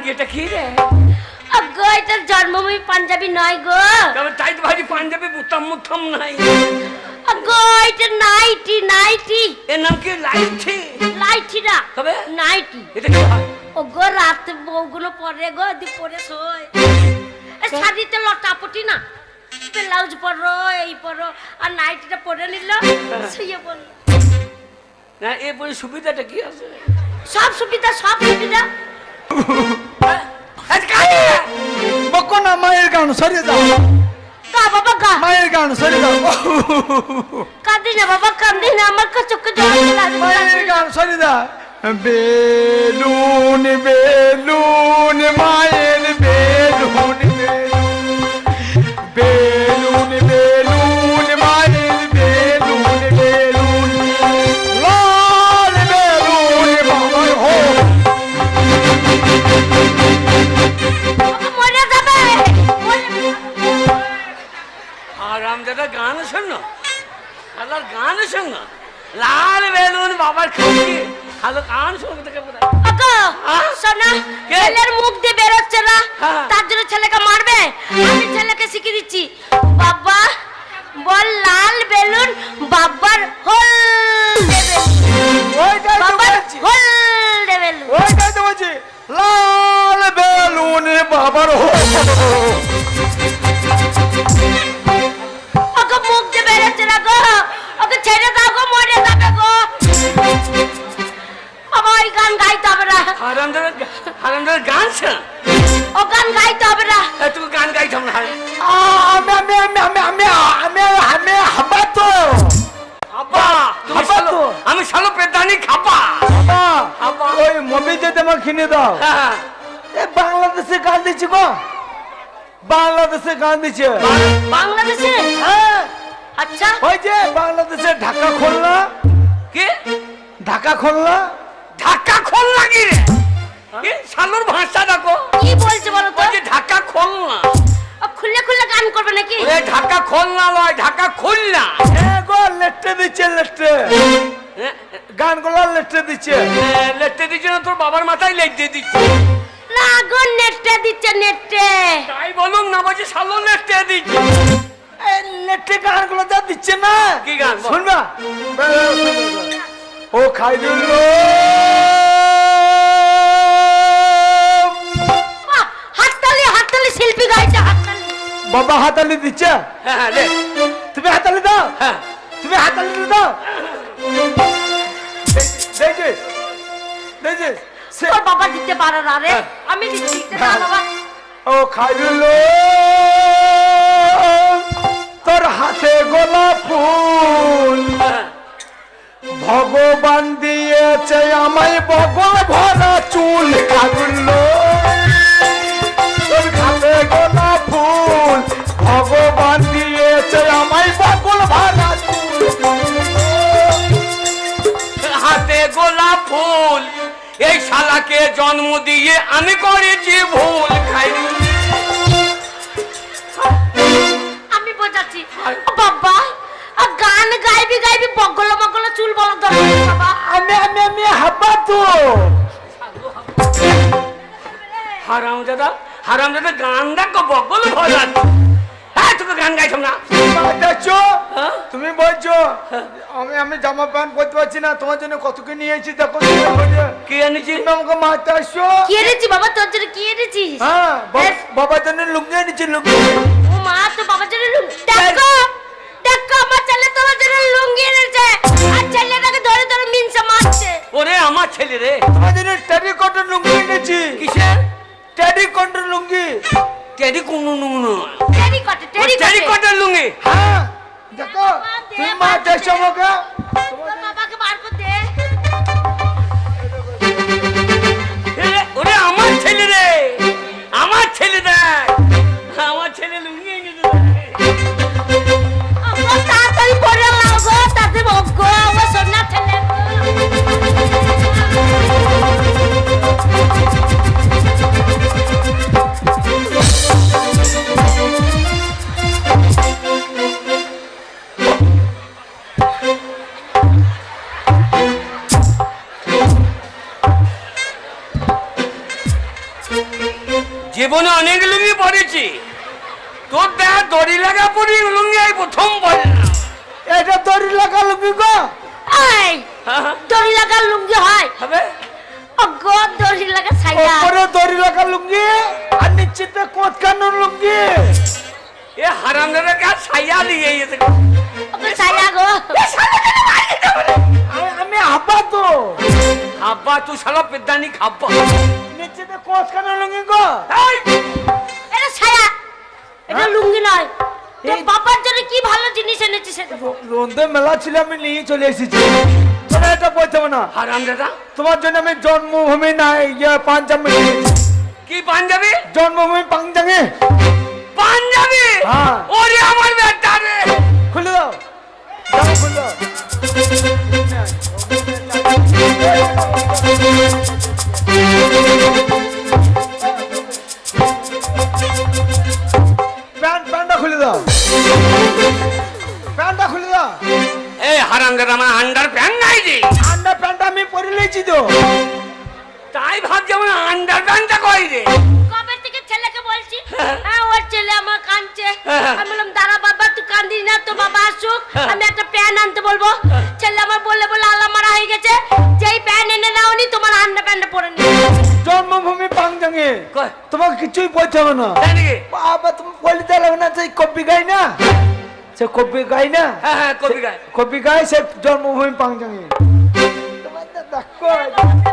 মাগি এটা কি রে? গো এটা জন্মভূমি পাঞ্জাবি নয় গো। তবে টাইট ভাজি পাঞ্জাবি বুতাম মুতাম নাই। গো এটা নাইটি নাইটি। এর নাম কি? লাইঠি? লাইটি না তবে নাইটি। এটা কি ও গো রাতে বউগুলো পরে গো দি পরে এ শাড়িতে লটাপটি না। ব্লাউজ পরো এই পরো আর নাইটিটা পরে নিল শুয়ে বলল না এ বই সুবিধাটা কি আছে? সব সুবিধা সব সুবিধা। আজ কাকে বকো না মায়ের গান সরে যাও গা বাবা গা মায়ের গান সরে যাও কাঁদি না বাবা কাঁদি না আমার কাছে চোখে জল চলে আসবে, মায়ের। গান সরে যা বেলুন বেলুন মায়ের শোনো আল্লাহর গান শোনো লাল বেলুন বাবার খাচ্ছি হ্যালো গান শোনো থেকে বোধ কে? ছেলের মুখ দিয়ে বেরোচ্ছে না। তার জন্য ছেলেকে মারবে। আমি ছেলেকে শিখিয়ে দিচ্ছি। বাবা বল লাল বেলুন বাবার হোল দেবে। বাবার হোল দেবে। ওইটাই তো বলছি। লাল বেলুন বাবার হারামজাদা গান শোন। ও গান গাইতে হবে না। গান আমি আমি আমি আমি আমি আমি আমি হাবা তো। আব্বা তুমি শালো আমি শালো পেদানি খাপা। ওই মবি যে তোমার কিনে দাও। হ্যাঁ এ বাংলাদেশে গান দিচ্ছি গো। বাংলাদেশে গান দিচ্ছে। বাংলাদেশে? হ্যাঁ। আচ্ছা। ওই যে বাংলাদেশে ঢাকা খুলনা। কে? ঢাকা খুলনা। ঢাকা খোল লাগি রে? এ শালোর ভাষা দেখো। কি বলছে বলো তো? যে ঢাকা খোল না। ও খুললে খুললে গান করবে নাকি? ওরে ঢাকা খোল না লয় ঢাকা খোল না। এ গো লেটে দিচ্ছে লেটে। গানগুলো লেটে দিচ্ছে। লেটতে দিচ্ছে না তোর বাবার মাথায় লেটতে দিচ্ছে। না গো নেটে দিচ্ছে নেটে। তাই বলুন না বলছি শালো লেটতে দিচ্ছে। এই লেটে গানগুলো যা দিচ্ছে না। কি গান বল? শুনবা। ও খাইদুল হাততালি হাততালি শিল্পী গাইছে হাততালি। বাবা হাতালি দিচ্ছে? হ্যাঁ হ্যাঁ লে তুমি হাতালি দাও? হ্যাঁ। তুমি হাতালি দাও? দেখছি সে তোর বাবা দিতে পারে না রে। হ্যাঁ। আমি দিচ্ছি বাবা। ও খাইরুল তোর হাতে গোলাপ ফুল। হ্যাঁ। ভগবান দিয়েছে আমায় বগল ভরা চুল তোর হাতে গোলাপ ফুল। ভগবান দিয়েছে আমায় বগল ভরা চুল হাতে গোলাপ ফুল। এই শালাকে জন্ম দিয়ে আমি করেছি ভুল, খাই। আমি বোঝাচ্ছি। বাবা গান গাইবি গাইবি বগল চুল বলা দরকার বাবা আমি আমি আমি হাবা তো হারাম দাদা হারাম দাদা গান দেখো বগল ভরা। হ্যাঁ তোকে গান গাইতাম না। দেখছ? হ্যাঁ? তুমি বলছো আমি আমি জামা প্যান্ট পরতে পারছি না তোমার জন্য কত কি নিয়েছি দেখো। কি এনেছি? তুমি আমাকে মারতে আসছো? কি এনেছি বাবা? তোর জন্য কি এনেছিস? হ্যাঁ বেশ। বাবার জন্য লুঙ্গি এনেছি লুঙ্গি। ওরে আমার ছেলে রে। তোমার জন্য টেডি কটন লুঙ্গি এনেছি। কিসের? Teddy cotton lungi. টেরি কোনো নুনো টেরি কটে টেরি টেরি কটে কটার লুঙ্গি। হ্যাঁ দেখো তুমি মারতে আসছো আমাকে তোর বাবাকে বার করে দে ওরে আমার ছেলে রে। আমার ছেলে দেখ। আমার ছেলে লুঙ্গি এনেছে তাড়াতাড়ি পরে লাগো তাতে আমার সোনা ছেলে জীবনে অনেক লুঙ্গি পড়েছি তোর দেখা দড়ি লাগা পড়ি লুঙ্গি এই প্রথম পড়ে। এটা দড়ি লাগা লুঙ্গি গো। এই হ্যাঁ, হ্যাঁ। দড়ি লাগা লুঙ্গি হয়। হবে? ও দড়ি লাগা ছাইয়া। ওপরে দড়ি লাগা লুঙ্গি আর নিচেতে কোট কানুন লুঙ্গি। এ হারাম দাদা ছাইয়া লিয়ে গেছে ও ছাইয়া গো। আমি- আমি তো। আব্বা তুই শালা পেদানি খাব্বা। নিচেতে কোট কানুন লুঙ্গি গো। এটা ছায়া এটা হ্যাঁ? লুঙ্গি নয়। তোর বাবার জন্য কি ভালো জিনিস এনেছিস। রন্ধে মেলা ছিল আমি নিয়ে চলে এসেছি। এটা বলতে হবে না হারাম দাদা তোমার জন্য আমি জন্মভূমি না ইয়ে পাঞ্জাবি নিয়েছি কি পাঞ্জাবি জন্মভূমি পাঞ্জাঙে পাঞ্জাবি হ্যাঁ। ওরে আমার বেটা রে খুলে দাও দাও খুলে দাও প্যান্ট প্যান্টটা খুলে দাও প্যান্টটা খুলে দাও এই হারাম দাদা আমার আন্ডার প্যান্ট নাই রে আন্ডার প্যান্টটা আমি পরে নিয়েছি তো। তাই ভাবছি আমার আন্ডার প্যান্টটা কই রে কবে থেকে ছেলেকে বলছি? হ্যাঁ ওর ছেলে আমার কাঁদছে। হ্যাঁ। আমি বললাম দাঁড়া বাবা তুই কান্দিস না তো বাবা আসুক। আমি একটা প্যান আনতে বলব। ছেলে আমার বললে বলে আল্লাহ মারা হয়ে গেছে। যেই প্যান এনে দাওনি তোমার আন্ডা প্যান্টটা পরে নি জন্মভূমি পাঞ্জাঙে তোমাকে কিছুই বলতে হবে না। বাবা তুমি বলতে লাগবে না সেই কপি গাই না? সে কপি গাই না হ্যাঁ হ্যাঁ কবি গায় কপি গাই সে জন্মভূমি পাঞ্জাঙে তোমার তো দেখো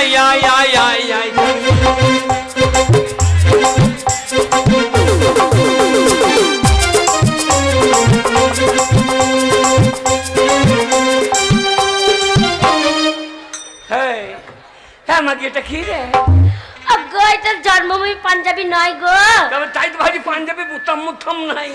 আই আই আই আই হ্যাঁ হ্যাঁ এটা কি রে? গো এটা জন্মভূমি পাঞ্জাবি নয় গো। তবে তাই তো পাঞ্জাবি বুতাম মুতাম নাই।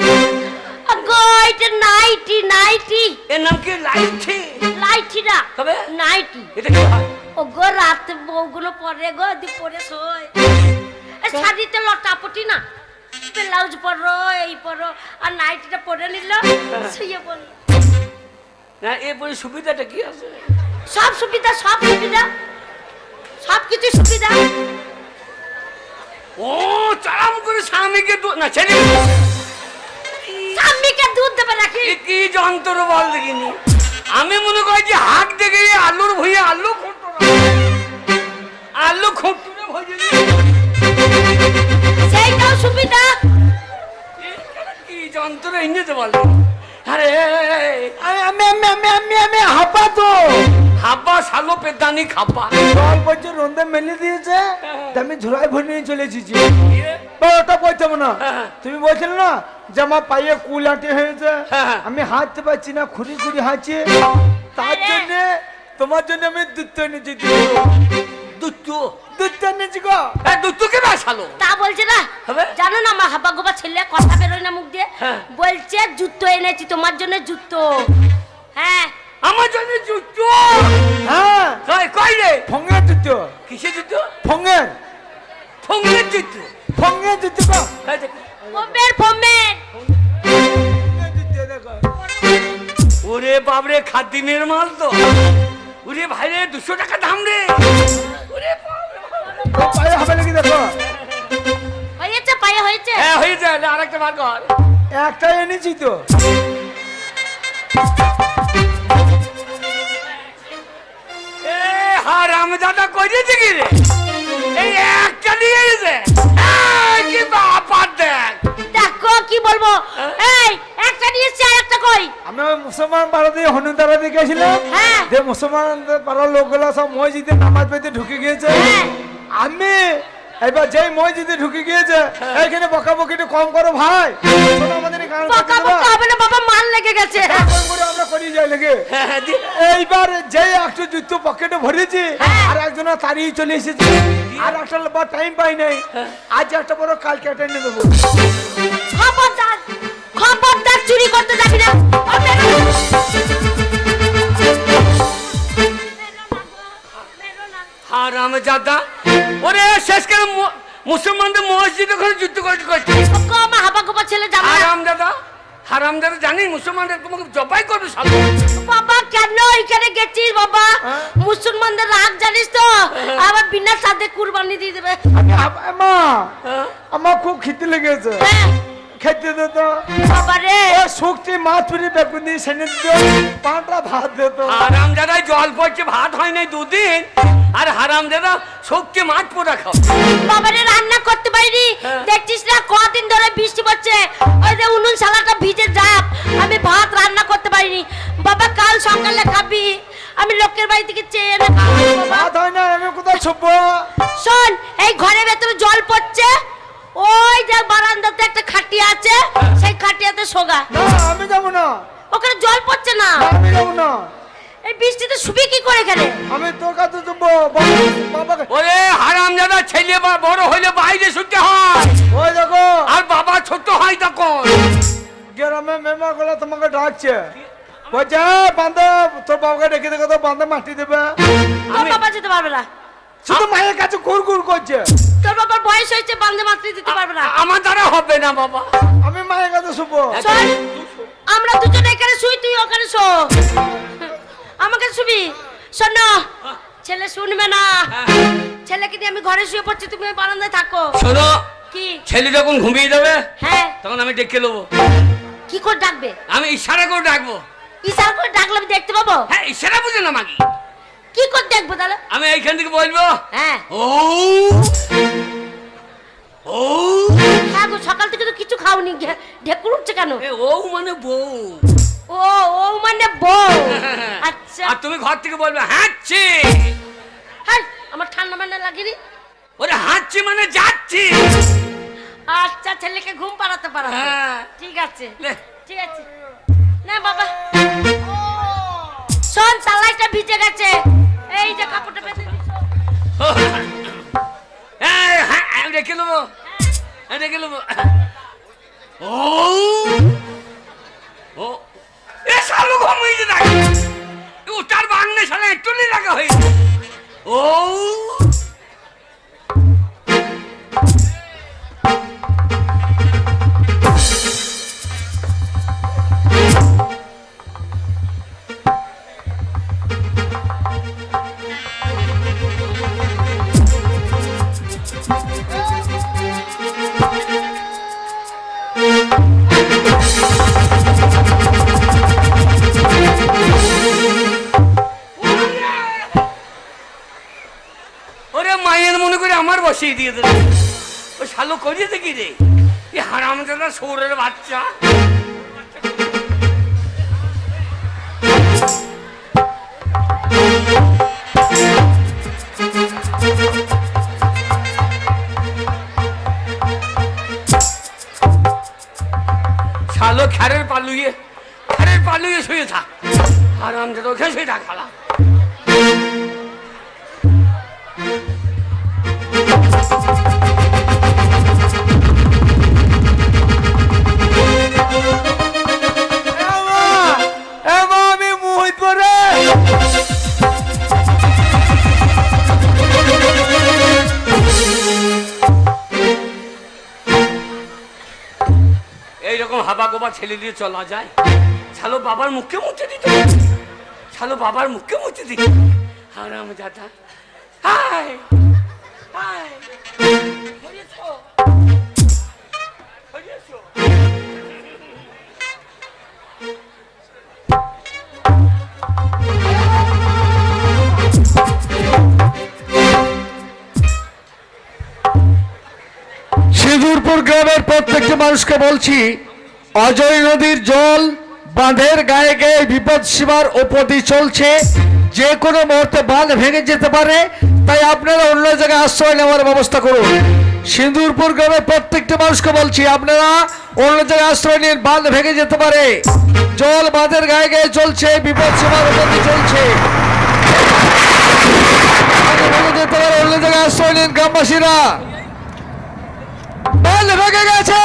গো এটা নাইটি নাইটি। এর নাম কি? লাইছি লাইটি? না তবে? নাইটি। এটা কি হয় ও গো রাতে বউগুলো পরে গো দি পরে শোয়। এ শাড়িতে লটাপটি না? ব্লাউজ পরো এই পরো আর নাইটিটা পরে নিল শুয়ে পড়ল। না এরপরে সুবিধাটা কি আছে? সব সুবিধা সব সুবিধা। সব কিছু সুবিধা। ও চালাম করে স্বামীকে না ছেলে স্বামীকে দুধ দেবে নাকি? এ কি যন্ত্র বল দেখিনি। আমি মনে করি যে হাত দেখে আলুর ভুঁয়ে আলু। আলু খুঁটুরে ভজে সেইটাও সুবিধা কি যন্ত্র এনেছে বল? আরে আমি আমি আমি আমি আমি হাঁপা তো। হাব্বা শালো পেদানি খাব্বা জল বলছে রন্ধে মেলে দিয়েছে। আমি ঝুলাই ভরে নিয়ে চলে এসেছি। ওটা বলতে না হ্যাঁ। তুমি বলছিলে না যে আমার পায়ে কুল আটে হয়েছে? হ্যাঁ। আমি হাঁটতে পারছি না খুঁড়ি খুঁড়ি হাঁচি তার। জন্য তোমার জন্য আমি দুধ এনেছি দুত্তু দুধ এনেছি গো। শালো তা বলছে না। জানো না আমার হাবা গোবা ছেলে কথা বেরোয় না মুখ দিয়ে? হ্যাঁ। বলছে জুতো এনেছি তোমার জন্য জুতো। হ্যাঁ। আমার জন্য জুত্তু হ্যাঁ। কই কই রে? ফঙ্গের জুতো। কিসে জুতো? ফঙ্গের। ফোনের জুতো। ফঙ্গের জুতো গো। এই দেখ। ফোমের ফোমের জুতো দেখো। ওরে বাবরে খাদিমের মাল তো। ওরে ভাই রে দুশো টাকা দাম রে। ওরে বাপরে বাপ। ও পায়ে হবে নাকি দেখো? হয়েছে পায়ে হয়েছে। হ্যাঁ হয়েছে আরেকটা বার কর। একটা এনেছি তো। এ হারাম দাদা কি রে? এই একটা নিয়ে এসে। কি বাপার দেখ। কি বলব? এই একটা নিয়ে এসছি আর একটা কই? আমি মুসলমান পাড়া দিয়ে হনুদারা দিয়ে গেছিলাম হ্যাঁ। যে মুসলমান পাড়ার লোকগুলো সব মসজিদে নামাজ পড়তে ঢুকে গিয়েছে। হ্যাঁ। আমি এবার যেই মসজিদে ঢুকে গিয়েছে এইখানে বকাবকি একটু কম করো ভাই। আমাদের এই বকা বকা হবে না বাবা মান লেগে গেছে। করে আমরা করি যাই লেগে। হ্যাঁ, হ্যাঁ, এইবার যেই একটু জুতো পকেটে ভরেছি হ্যাঁ। আর একজন তাড়িয়ে চলে এসেছে। আর একটা টাইম পাই নাই। আজ একটা বড় কালকে একটা দেবো। খবরদার খবরদার চুরি করতে যাবি না। হারাম জাদা। ওরে মুসলমানদের মসজিদ ওখানে যুদ্ধ করে করছে। আমার হাবা ছেলে জানে হারাম দাদা হারাম দাদা জানি মুসলমানদের তোমাকে জবাই করবে বাবা কেন এখানে গেছিস বাবা? হ্যাঁ? মুসলমানদের রাগ জানিস তো? আবার বিনা সাথে কুরবানি দিয়ে দেবে। মা! আমার খুব খিদে লেগেছে। হ্যাঁ, খেতে দে তো। বাবা রে ও শুক্তি মাছ পুরি বেগুনি সেনে দিত পাঁচটা ভাত দে তো। হারাম দাদা জল পড়ছে ভাত হয় নাই দুদিন। আর হারাম দাদা শক্তি মাছ পোড়া খাও বাবা রে রান্না করতে পারিনি। হ্যাঁ। দেখছিস না কদিন ধরে বৃষ্টি পড়ছে। ওই যে উনুন শালাটা ভিজে যাপ আমি ভাত রান্না করতে পারিনি। বাবা কাল সকালে খাবি। আমি লোকের বাড়ি থেকে চেয়ে এনে খাব। ভাত হয় না আমি কোথায় ছুপবো? শোন এই ঘরের ভেতরে জল পড়ছে। ওই যে বারান্দাতে একটা খাটিয়া আছে সেই খাটিয়াতে শোগা। না আমি যাব না। ওখানে জল পড়ছে না। আমি যাব না। এই বৃষ্টিতে শুবি কি করে এখানে? আমি তোর কাছে যাব বাবাকে ওরে হারাম দাদা ছেলে বা বড় হইলে বাইরে শুতে হয়। ওই দেখো। আর বাবা ছোট হয় তখন। গ্রামে মেমা গুলো তোমাকে ডাকছে। বলছে বান্ধব তোর বাবাকে ডেকে দেখো তো বান্ধব মাটি দেবে। বাবা যেতে পারবে না। শুধু মায়ের কাছে ঘুর ঘুর করছে। তোর বাবার বয়স হয়েছে বান্ধে মাতৃ দিতে পারবে না। আমার দ্বারা হবে না বাবা। আমি মায়ের কাছে শুবো। আমরা দুজনে এখানে শুই তুই ওখানে শো। আমাকে শুবি? শোনো ছেলে শুনবে না। ছেলেকে নিয়ে আমি ঘরে শুয়ে পড়ছি তুমি বারান্দায় থাকো। শোনো কি? ছেলে যখন ঘুমিয়ে যাবে হ্যাঁ। তখন আমি ডেকে নেব। কি করে ডাকবে? আমি ইশারা করে ডাকবো। ইশারা করে ডাকলে আমি দেখতে পাবো? হ্যাঁ ইশারা বুঝে না মাগি। কি করে দেখব তাহলে? আমি এইখান থেকে বলব। হ্যাঁ। ও। ও। হ্যাঁ গো সকাল থেকে তো কিছু খাওনি। ঢেকুর উঠছে কেন? ও মানে বউ। ও ও মানে বউ। আচ্ছা। আর তুমি ঘর থেকে বলবে হাঁটছি। হ্যাঁ আমার ঠান্ডা মান্ডা লাগেনি? ওরে হাঁটছি মানে যাচ্ছি। আচ্ছা ছেলেকে ঘুম পাড়াতে পারা। হ্যাঁ। ঠিক আছে। ঠিক আছে। না বাবা। শোন সালাইটা ভিজে গেছে। রেখে নেব আমি নেব ও ও, এ শালু ঘুমিয়ে দেখ ও, তার বাংলা শালা একটু লাগা হয়েছে ও বসিয়ে দিয়ে দিল ও শালো করিয়ে দেখি রে। এ হারাম দাদা সৌরের বাচ্চা। শালো খ্যারের পালুয়ে খ্যারের পালুয়ে শুয়ে থাক। হারাম দাদা ওখানে শুয়ে থাক খালা এইরকম হাবা গোবা ছেলে দিয়ে চলা যায় শালো বাবার মুখে মুছে দিত শালো বাবার মুখে মুছে দিত হারাম দাদা? হরিয়েছো? সিঁদুরপুর গ্রামের প্রত্যেকটি মানুষকে বলছি, অজয় নদীর জল বাঁধের গায়ে গায়ে বিপদ সীমার দিয়ে চলছে। যে কোনো মুহূর্তে বাঁধ ভেঙে যেতে পারে তাই আপনারা অন্য জায়গায় আশ্রয় নেওয়ার ব্যবস্থা করুন। সিন্দুরপুর গ্রামের প্রত্যেকটা মানুষকে বলছি, আপনারা অন্য জায়গায় আশ্রয় নিন, বাঁধ ভেঙে যেতে পারে। জল বাঁধের গায়ে গায়ে চলছে, বিপদ সীমার দিয়ে চলছে। অন্য জায়গায় আশ্রয় নিন গ্রামবাসীরা। বাঁধ ভেঙে গেছে!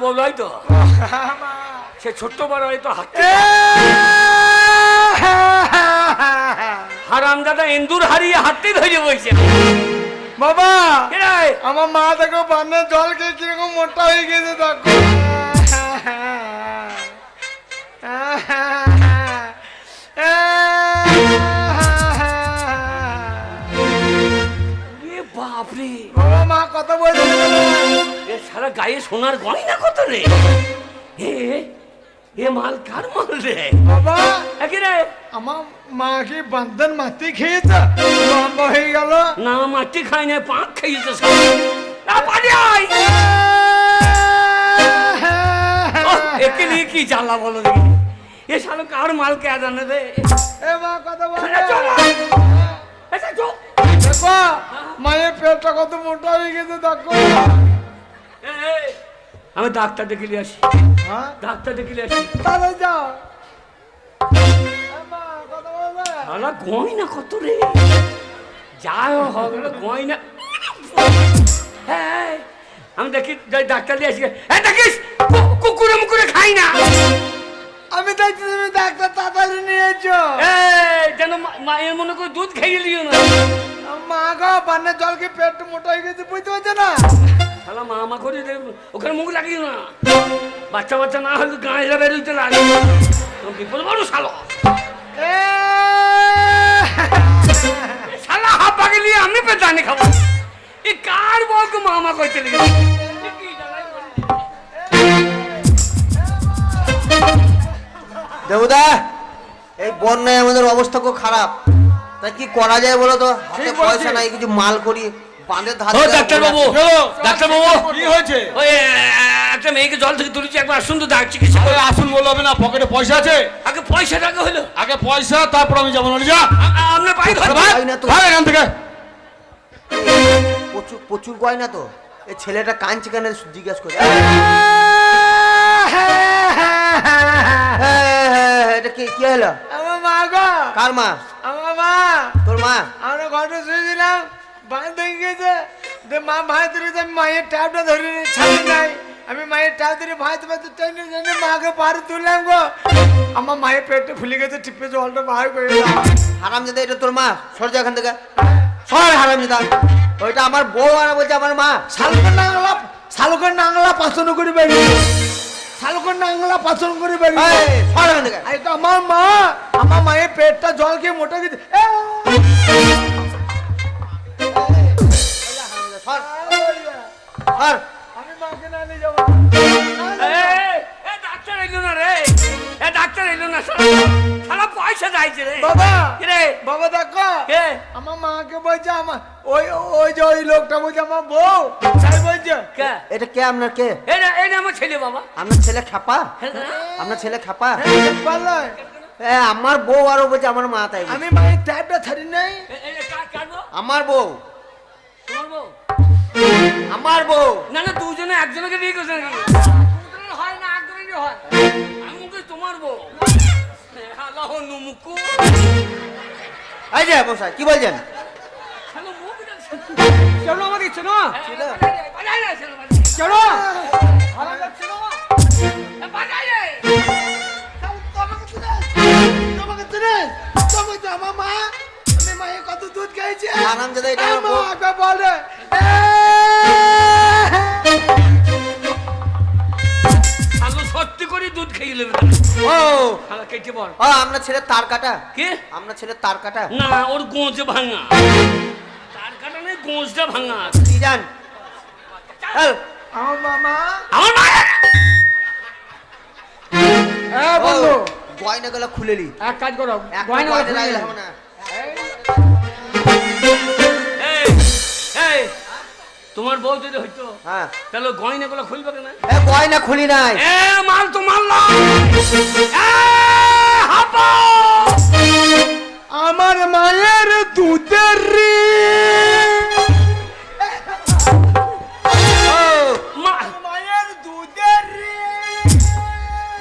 বউ লয় তো সে ছোট্ট বড় হয়তো হাতে এ! হারাম দাদা এন্দুর হারিয়ে হাতে ধরে বইছে বাবা আমার মা দেখো বান্নের জল খেয়ে কীরকম মোটা হয়ে গেছে দেখো। বাপরে। বাবা মা কথা বলছে সারা গায়ে সোনার গয়না কত রে? এ এ মাল কার মাল রে? বাবা! একে রে? আমার মা কি বান্ধন মাটি খেয়েছে। লম্বা হয়ে গেল। না মাটি খাই না পাক খাইছে সব। পানি আয়। একে নিয়ে কি জ্বালা বলো দেখি। এ সালো কার মাল কে জানে রে এ মা কথা বল। আচ্ছা চো দেখো মায়ের পেটটা কত মোটা হয়ে গেছে দেখো। আমি ডাক্তার ডেকে নিয়ে আসি। হ্যাঁ? ডাক্তার ডেকে নিয়ে আসি। তাহলে যাও। আলা গয়না কত রে? যা হবে গয়না। হ্যাঁ আমি দেখি যাই ডাক্তার দিয়ে আসি। হ্যাঁ দেখিস কুকুরে মুকুরে খাই না। আমি দেখছি তুমি ডাক্তার তাড়াতাড়ি নিয়ে এসো। এই যেন মায়ের মনে করে দুধ খাইয়ে দিও না। মা গো বান্নের জলকে পেট মোটা হয়ে গেছে বুঝতে পারছ না? শালা মা মা করে দে ওখানে মুখ লাগিও না। বাচ্চা বাচ্চা না হলে গায়ে যাবে রইতে লাগে। বিপদ বড় শালো। এ শালা হাত পাকে নিয়ে আমি পেটানি খাব। এ কার বউকে মামা কইতে লেগে দেবদা এই বন্যায় আমাদের অবস্থা খুব খারাপ। তাই কি করা যায় বলো তো হাতে পয়সা নাই কিছু মাল করি বাঁধের ধারে ও ডাক্তার বাবু ডাক্তার বাবু কি হয়েছে ওই একটা মেয়েকে জল থেকে তুলেছি একবার আসুন তো ডাক চিকিৎসা করে। আসুন হবে না পকেটে পয়সা আছে আগে পয়সা টাকা হলো আগে পয়সা তারপর আমি যাব না যা আপনার ধরে ভাই না তো ভাগ এখান থেকে প্রচুর প্রচুর গয়না তো এই ছেলেটা কাঁদছে কেন জিজ্ঞেস করে এটা কি কি হলো মা গো। কার মা? আমার মা। তোর মা? আমরা ঘরে শুয়েছিলাম বাঁধ হয়ে গেছে। যে মা ধরেছে আমি মায়ের ট্যাপটা ধরে ছাড়ি নাই। আমি মায়ের ট্যাপ ধরে ভাই তোমার টেনে টেনে মাকে পারে তুললাম গো। আমার মায়ের পেটটা ফুলে গেছে টিপে জলটা বার করে হারাম দাদা এটা তোর মা? সর যা এখান থেকে। সর হারামজাদা। ওইটা আমার বউ আর বলছে আমার মা। শালুকের নাংলা শালুকের নাংলা পাচন করে বেরি শালুকের নাংলা পাচন করে বেরিয়ে আমার মা আমার মায়ের পেটটা জল খেয়ে মোটা গেছে। এ! সর সর আমি মাকে না নিয়ে যাব। ডাক্তার রে। ডাক্তার এলো না শালা। পয়সা চাইছে রে। বাবা কি রে? বাবা দেখো। কে? আমার মাকে বলছে আমার ওই ওই যে ওই লোকটা বলছে আমার বউ। তাই বলছে। কে? এটা কে আপনার কে? এ না এ না আমার ছেলে বাবা। আপনার ছেলে খাপা হ্যাঁ, আপনার ছেলে খাপা পারলে আমার বউ আরও বলছে আমার মা তাই আমি মায়ের টাইপটা ছাড়ি নাই? আমার বউ। তোমার বউ? আমার বউ। না না দুজনে একজনকে বিয়ে করছে হয়। আমি বলছি তোমার বউ। নুমুকু এই যে কি বলছেন? হ্যালো মুখ চলো আমাকে? চলো। চলো। চিনে তোমাকে আমার মা আমি মায়ের কত দুধ খেয়েছি আরামজাদা, এটা এই আমার মা বউ। আগে বলে। সত্যি করে দুধ খেয়ে নেবে ও। খালা কেটে বল ও আপনার ছেলে তার কাটা? কে? আপনার ছেলে তার কাটা? না ওর গোঁজ ভাঙা। তার কারণে গোঁজটা ভাঙা। কি জান? আমার মামা। আমার মায়ের হ্যাঁ ও, বলল গয়না গুলো খুলে নি। এক কাজ করো গয়না খুলে না। তোমার বউ যদি হইতো হ্যাঁ। তাহলে গয়না গুলো খুলবে কেন? এ গয়না খুলি নাই। এ মাল তো মারলাম এ, আমার মায়ের দুধের ও মা-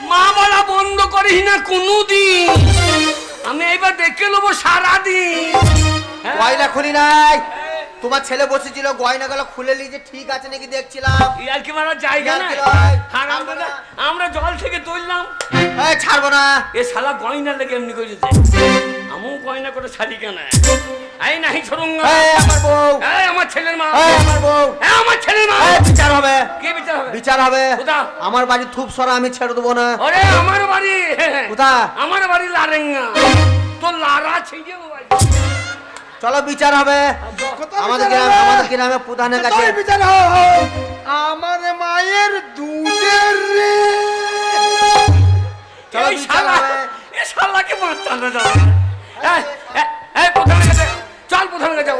মা বলা বন্ধ করিস না কোনোদিন। আমি এইবার দেখে নেব সারাদিন। হ্যাঁ? গয়না খুলি নাই। তোমার ছেলে বসেছিল গয়না গুলো খুলে নিয়ে ঠিক আছে নাকি দেখছিলাম। ইয়ার কি মারার জায়গা। হারাম আমরা জল থেকে তুললাম। এই ছাড়বো না। এ শালা গয়না লেগে এমনি করেছে আমিও গয়না করে ছাড়ি কেন। এই নাহি ছড়ুঙ্গা এই আমার বউ। এই আমার ছেলের মা। এই আমার বউ। এই আমার ছেলের মা। এই বিচার হবে। কে বিচার হবে? বিচার হবে? আমার বাড়ি থুপ সরা আমি ছেড়ে দেবো না। ওরে আমার বাড়ি। কোথা আমার বাড়ি লারেঙ্গা। তোর লারা ছিঁড়ে নেব আজ। চলো বিচার হবে। আমাদের গ্রামে আমাদের গ্রামে প্রধানের কাছে তোর বিচার। আমার মায়ের দুধের রে। চলো এই বিচার শালা হবে। এ শালাকে যাবে না। এই, প্রধানের কাছে। চল প্রধানের কাছে যাব।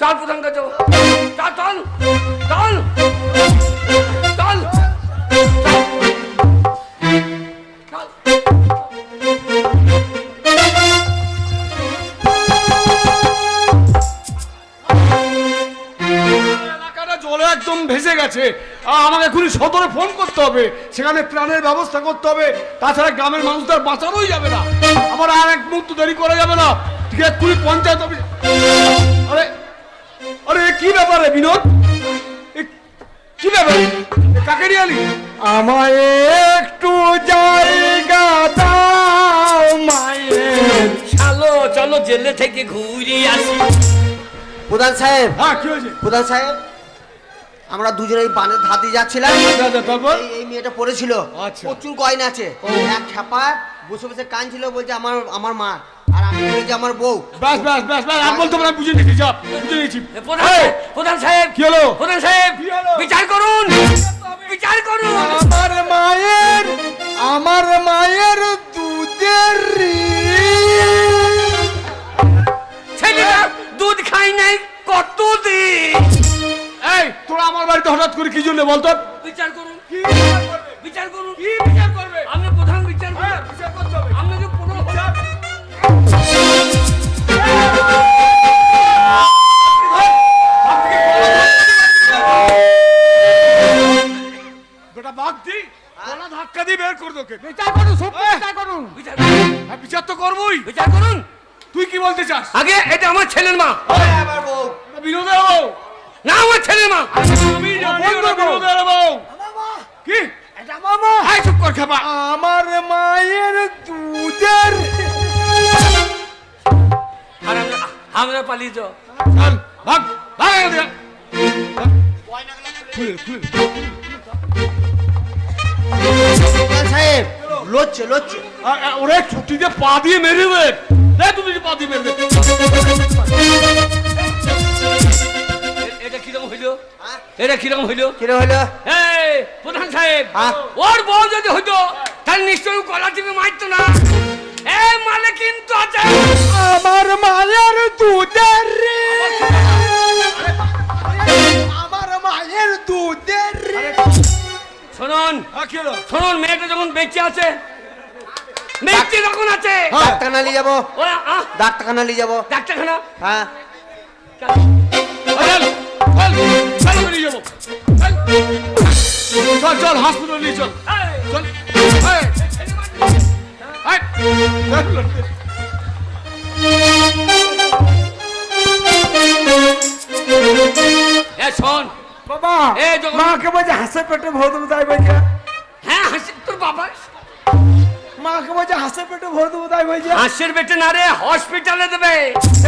চল প্রধান কাছে যাব। চল চল চল চল চল। ভেসে গেছে। আর আমাকে এখনই সদরে ফোন করতে হবে। সেখানে প্রাণের ব্যবস্থা করতে হবে। তাছাড়া গ্রামের মানুষদের বাঁচানোই যাবে না। আমার আর এক মুহূর্ত দেরি করা যাবে না। ঠিক আছে এক্ষুনি পঞ্চায়েত অফিস আরে আরে কি ব্যাপারে বিনোদ? কি ব্যাপার? কাকে নিয়ে আলি আমায় একটু জায়গা দাও মায়ের চলো চলো জেলে থেকে ঘুরে আসি। প্রধান সাহেব। হ্যাঁ কি হয়েছে? প্রধান সাহেব আমরা দুজনে বানের ধার দিয়ে যাচ্ছিলাম। এই- এই মেয়েটা পড়েছিল। আচ্ছা। প্রচুর গয়না আছে। এক খেপা বসে বসে কানছিল বলছে আমার আমার মা আর আমি বলছি আমার বউ। ব্যাস ব্যাস ব্যাস ব্যাস আর বলতে পারলাম বুঝে নিয়েছি যা বুঝে নিয়েছি। এ, প্রধান সাহেব, প্রধান সাহেব কি হলো? প্রধান সাহেব কি হলো? বিচার করুন বিচার করুন। জন্য বলতো বিচার করুন। কি বিচার করবে? বিচার করুন। কি বিচার করবে? আমি প্রধান বিচার করুন হ্যাঁ, বিচার করতে হবে। আপনাকে পুরো বেটা বাঘ দি গলা ধাক্কা দিয়ে বের করে তোকে। বিচার করুন সব বিচার করুন। বিচার করুন। হ্যাঁ, বিচার তো করবোই। বিচার করুন। তুই কি বলতে চাস? আগে এটা আমার ছেলের মা। আমরা পালিয়ে যাও। চল ভাগ ভাগ সাহেব আ- আ, ওরে ছুটি দিয়ে পা দিয়ে মেরে দেবে দেখ তুমি পা দিয়ে মেরে দেবে এটা কীরকম হইল? এটা কীরকম হইল? কিরে হলো এই প্রধান সাহেব হ্যাঁ? ওর বউ যদি হইতো তাহলে নিশ্চয়ই কলা টিপে মারতো না। মালে কিন্তু আছে আমার মায়ের দুধের রে আমার মায়ের দুধের রে শুনুন কি শুনুন মেয়েটা যখন বেঁচে আছে বেঁচে যখন আছে ডাক্তারখানা নিয়ে যাব। ও আহ, ডাক্তারখানা নিয়ে যাব। ডাক্তারখানা? হ্যাঁ। চল। চল চল। চল বেরিয়ে যাব। চল চল চল নিয়ে চল। চল। শোন। বাবা যখন- মাকে বলছে হাসে পেটে ভোট দেবো তাই বলছে। হ্যাঁ হাসি তোর বাবা মাকে বলছে হাসে পেটে ভোট দেবো তাই বলছে। হাসির বেটে না রে হসপিটালে দেবে।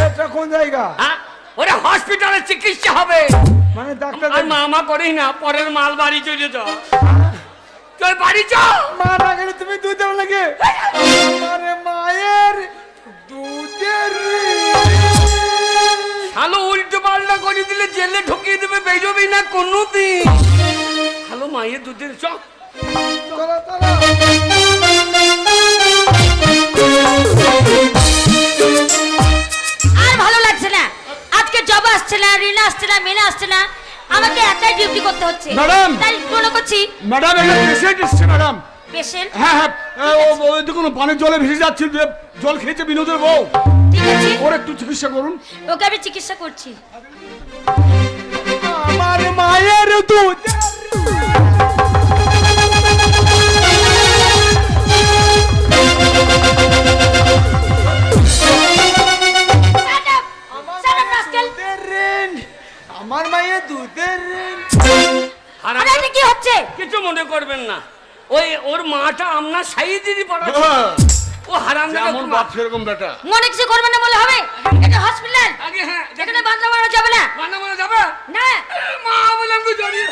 এটা কোন জায়গা? হ্যাঁ ওরে হসপিটালে চিকিৎসা হবে। মানে ডাক্তার মামা করিস না পরের মাল বাড়ি চলে যা। চল বাড়ি চ মা না গেলে তুমি দুধ দেবো লাগে আমার মায়ের দুধের। হ্যালো উল্টো পাল্টা করে দিলে জেলে ঢুকিয়ে দেবে বেরোবি না কোনো দিন হ্যালো মায়ের দুধের চ চলো, চলো। আর ভালো লাগছে না। আজকে জব আসছে না রিনা আসছে না মিনা আসছে না। আমাকে একাই ডিউটি করতে হচ্ছে। ম্যাডাম! তাই মনে করছি ম্যাডাম এটা পেশেন্ট এসছে ম্যাডাম পেশেন্ট হ্যাঁ হ্যাঁ। ওই দেখুন পানির জলে ভেসে যাচ্ছে যে জল খেয়েছে বিনোদের বউ। ঠিক আছে। ওর একটু চিকিৎসা করুন। ওকে আমি চিকিৎসা করছি। আমার মায়ের দুধ। আমার মায়ে দুধের আর আরে এটা কি হচ্ছে? কিছু মনে করবেন না। ওই ওর মাটা আপনার সাইদিনই পড়া ও হারাম যেমন বাপ সেরকম বেটা। মনে কিছু করবে না বলে হবে? এটা হসপিটাল আগে হ্যাঁ এখানে বান্ধা মারা যাবে না? বানা মারা যাবে? না। মা বলে আমি জড়িয়ে